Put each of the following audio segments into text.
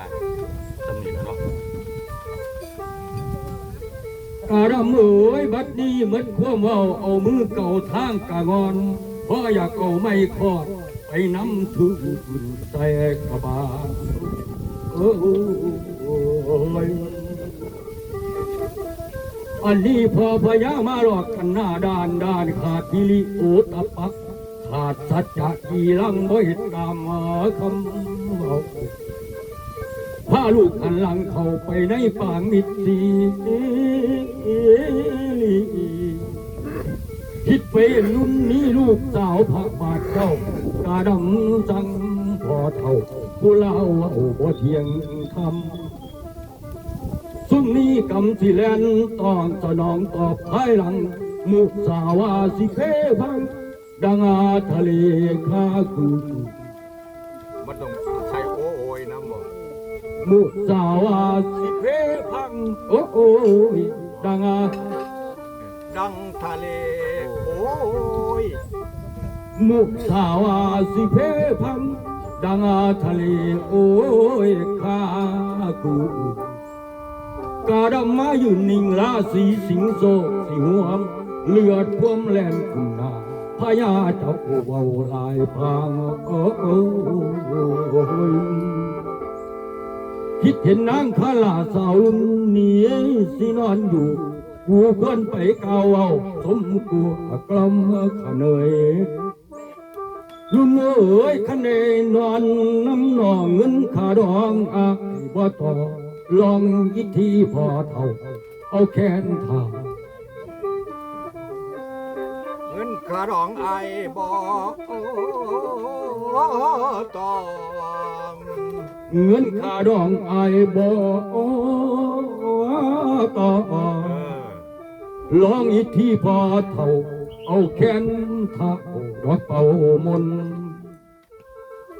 ง่ายๆจำนีและเนาะกาดำเอ๋ยบัดนี้เหมือนความเว่าเอามือเก่าทางกางอนเพราะอยากเอาไม่คอดไปน้ำถึงใส่กระบาลโอ้ยอันนี้พอพญามาหลอกกันหน้าด้านด้านขาดพิริโอตปักขาดสัจจะกีลังบ่เห็นตามมาคำเอา พาลูกหันหลังเข้าไปในป่ามิดสีคิดไปรุ่นนี้ลูกสาวพระบาทเจ้ากาดำสังพอเท่าผู้เล่าเอาบ่เทียงคำซุ่มนี้กำสิแลนต้องสนองตอบภายหลัง มุสาวาสิเคพังดังอาทะเลคาคูมันต้อง มุสาวาสิเพพัง โอ้โอ้ยดังอาดังทะเล โอ้ย มุสาวาสิเพพัง ดังอาทะเล โอ้ยข้ากูกาดำมายืนนิ่งราศีสิงโซสิหัวมเลือดท่วมแลนคุณนาพญาเจ้าเบาลายพังโอ้โอ้ย คิดเห็นนางข้าลาสาวเนียสินอนอยู่ กูเพื่อนไปเกาวเอาสมกูกลมขะเนยลุ่นเอ๋ยคะเนนอนน้ำหนองเงินขาดองอาบ่ตอลองอิทีพอเท่า เอาแขนทาเงิน กระดองไอบ่ตองเงินขาดองไอายบ่ต่อเออลองอีกทีพอเท่า เอาแขนเท่าดอกเป่ามนต์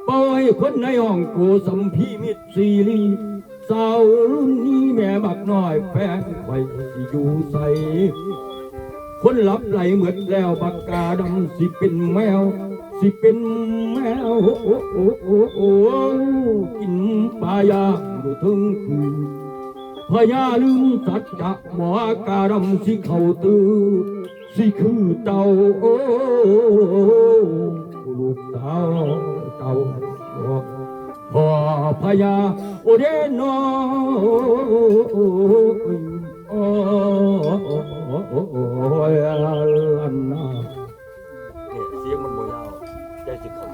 เป่าให้คนในห้องกูสัมพีมิตรซีรีสาวรุ่นนี้แม่บักน้อยแฟนไว้สิอยู่ใส่ คนหลับไหลเหมือนแล้วปากกาดำสิเป็นแมว สิเป็นแมวโอ้โอ้โอ้โอ้โอ้กินปลายาดูถึงคืนพญาลืมสัจจะหมอกาดำสิเข้าตื้อสิคือเต่าโอ้ลูกสาวเต่าพ่อพญาโอเดนอ There's the